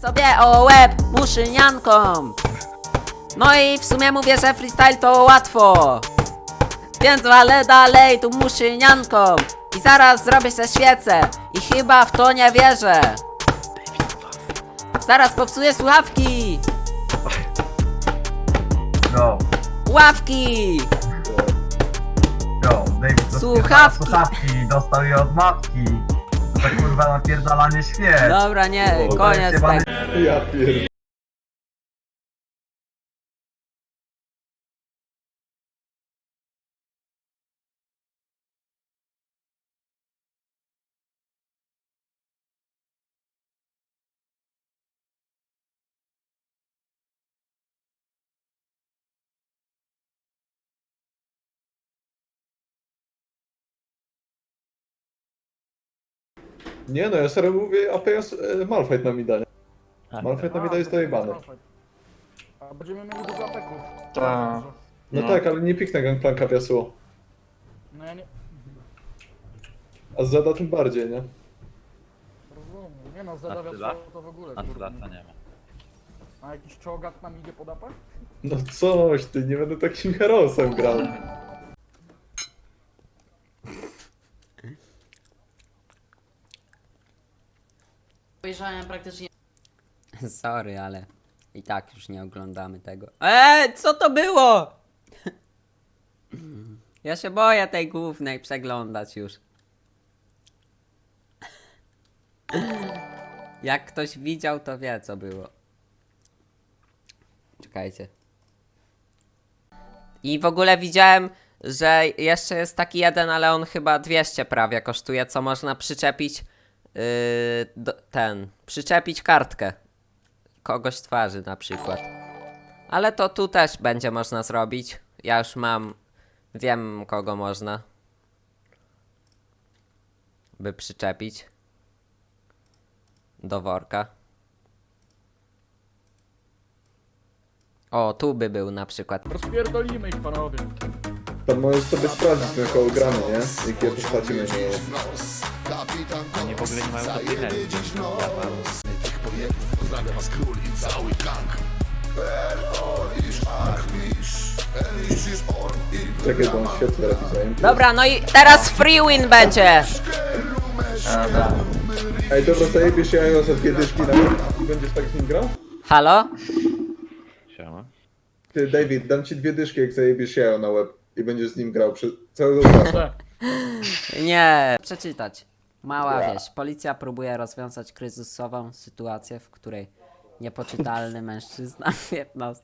sobie o łeb muszynianką. No i w sumie mówię, że freestyle to łatwo. Więc walę dalej tu muszynianką. I zaraz zrobię se świecę. I chyba w to nie wierzę. Zaraz popsuję słuchawki. Go, Ławki. go. David Słuchawki. słuchawki, dostał je od matki. To kurwa napierdalanie świec. Dobra, nie, koniec. Ja pier... Nie no, ja serio mówię, AP jest e, Malfight na midanie. Malfight na midanie jest dojebany. A będziemy mieli dużo apeków. Tak. No, No. tak, ale nie piknę gangplanka w Yasuo. No ja nie... A z Zeda tym bardziej, nie? Rozumiem. Nie no, zadawia Attila? to, to w ogóle, Atlanta kurde. nie ma. A jakiś czołgat nam idzie pod apę? No coś, ty, nie będę takim herosem grał. Obejrzałem praktycznie Sorry, ale i tak już nie oglądamy tego. Eee, co to było? Ja się boję tej głównej przeglądać już. Jak ktoś widział, to wie co było. Czekajcie. I w ogóle widziałem, że jeszcze jest taki jeden, ale on chyba 200 prawie kosztuje, co można przyczepić do, ten, przyczepić kartkę kogoś twarzy na przykład. Ale to tu też będzie można zrobić. Ja już mam, wiem kogo można by przyczepić do worka. O, tu by był na przykład. Rozpierdolimy ich, panowie. Tam możesz sobie sprawdzić ten hologramy, nie? Jakie postaci będzie Oni w ogóle nie mają do pieniędzy. Ja mam. Czekaj, bo on świetnie robi zajęcie. Dobra, no i teraz free win będzie! Ej, dobra, zajebiesz jajo za dwie dyszki na i będziesz tak z nim grał? Halo? Siema. Ty, David, dam ci dwie dyszki, jak zajebiesz jajo na łeb i będziesz z nim grał przez całego. Te. Nie. Przeczytać. Mała wieś. Policja próbuje rozwiązać kryzysową sytuację, w której niepoczytalny mężczyzna 15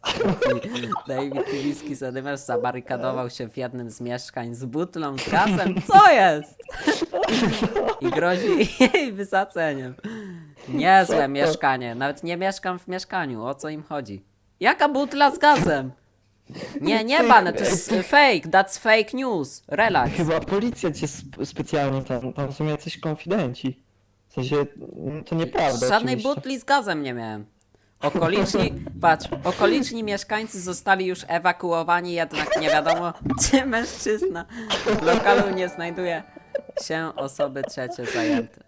David Tybicki Zadymiarz zabarykadował się w jednym z mieszkań z butlą z gazem. Co jest? I grozi jej wysaceniem. Niezłe mieszkanie. Nawet nie mieszkam w mieszkaniu. O co im chodzi? Jaka butla z gazem? Nie, nie bane, to jest fake, that's fake news. Relax. Chyba policja cię sp- specjalnie tam, tam są jacyś konfidenci. W sensie, to nieprawda Żadnej oczywiście. butli z gazem nie miałem. Okoliczni, patrz, okoliczni mieszkańcy zostali już ewakuowani, jednak nie wiadomo, czy mężczyzna w lokalu nie znajduje się osoby trzecie zajęte.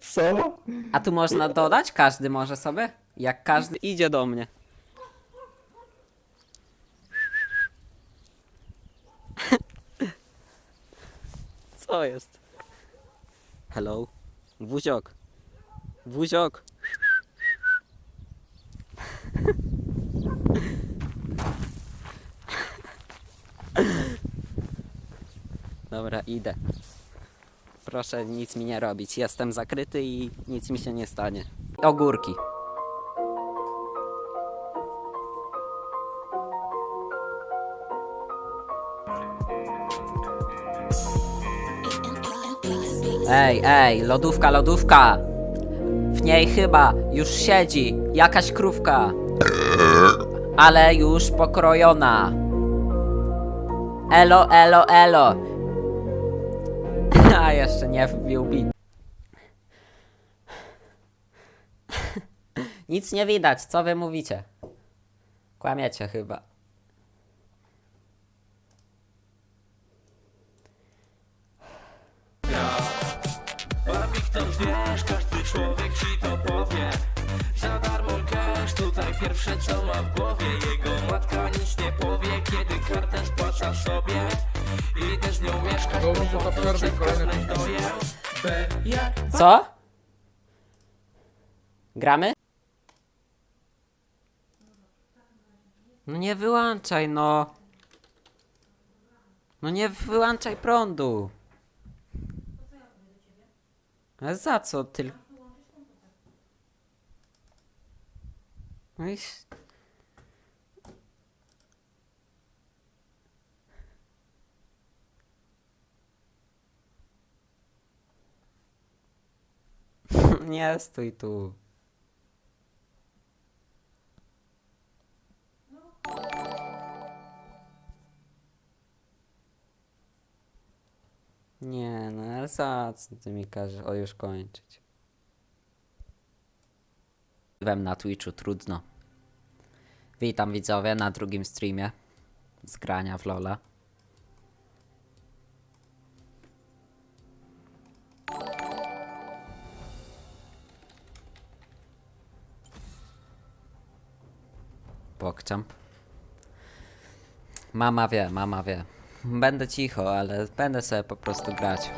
Co? A tu można dodać? Każdy może sobie? Jak każdy idzie do mnie. Co jest? Hello? Wuziok. Wuziok. Dobra, idę. Proszę nic mi nie robić. Jestem zakryty i nic mi się nie stanie. Ogórki. Ej, ej, lodówka, lodówka! W niej chyba już siedzi jakaś krówka. Ale już pokrojona. Elo, elo, elo. A jeszcze nie wbił bit. Nic nie widać, co wy mówicie? Kłamiecie chyba. Ktoś wiesz, każdy człowiek ci to powie pierwsze co ma w głowie Jego matka nic nie powie Kiedy kartę spłaca sobie I też z nią mieszkać mi to za przerwę kolejne doję B jak Co? Gramy? No nie wyłączaj, no. No nie wyłączaj prądu. Ale za co ty? No Nie stój tu. Nie, no ale za co ty mi każesz o już kończyć? Wem na Twitchu, trudno. Witam widzowie na drugim streamie z grania w Lola. Pokczam. Mama wie, mama wie. Będę cicho, ale będę sobie po prostu grać.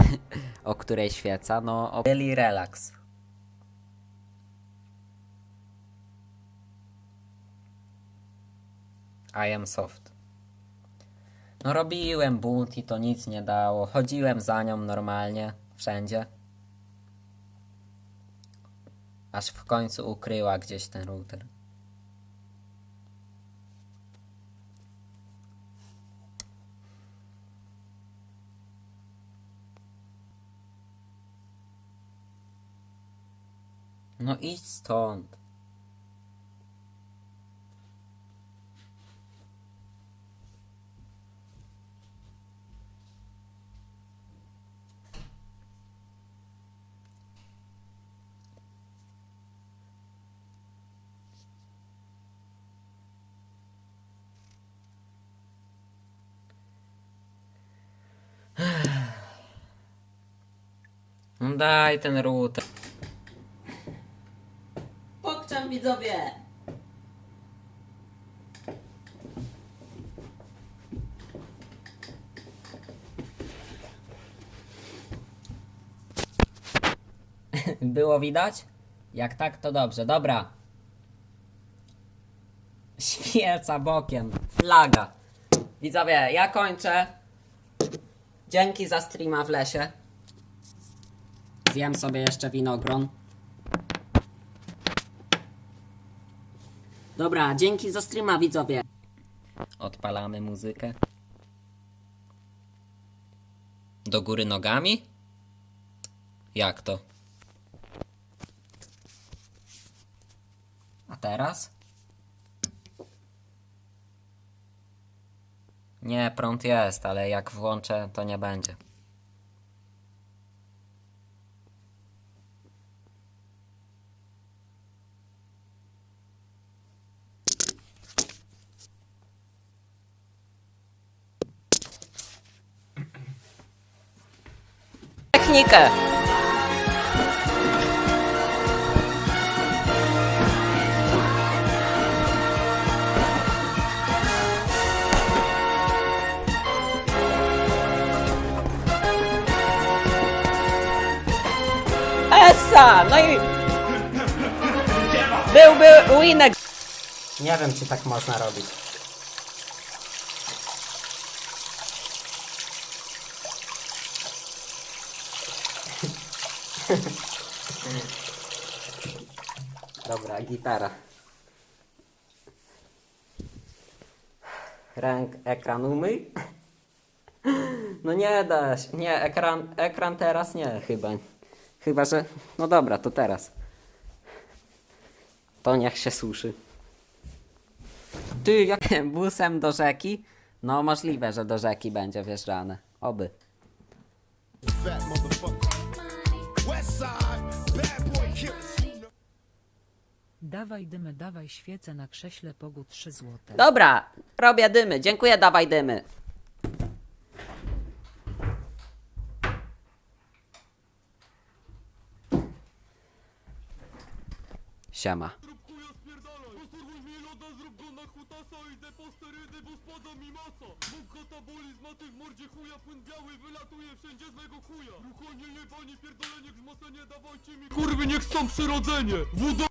O której świeca? No, o... Byli relaks. I am soft. No robiłem bunt i to nic nie dało. Chodziłem za nią normalnie, wszędzie. Aż w końcu ukryła gdzieś ten router. No idź stąd. No Daj ten router. Widzowie! Było widać? Jak tak, to dobrze. Dobra. Świeca bokiem. Flaga. Widzowie, ja kończę. Dzięki za streama w lesie. Zjem sobie jeszcze winogron. Dobra, dzięki za streama, widzowie. Odpalamy muzykę. Do góry nogami? Jak to? A teraz? Nie, prąd jest, ale jak włączę, to nie będzie. Technikę! Essa! No i... Byłby winek! Nie wiem, czy tak można robić. Dobra, gitara. Ręk, ekran umyj. No nie da się. Nie, ekran, ekran teraz nie, chyba. Chyba, że... No dobra, to teraz. To niech się suszy. Ty, jak busem do rzeki? No możliwe, że do rzeki będzie wjeżdżane. Oby. Dawaj dymy, dawaj świece na krześle pogu 3 złote. Dobra, robię dymy. Dziękuję, dawaj dymy. Siema. Kurwy niech są przyrodzenie! Wodo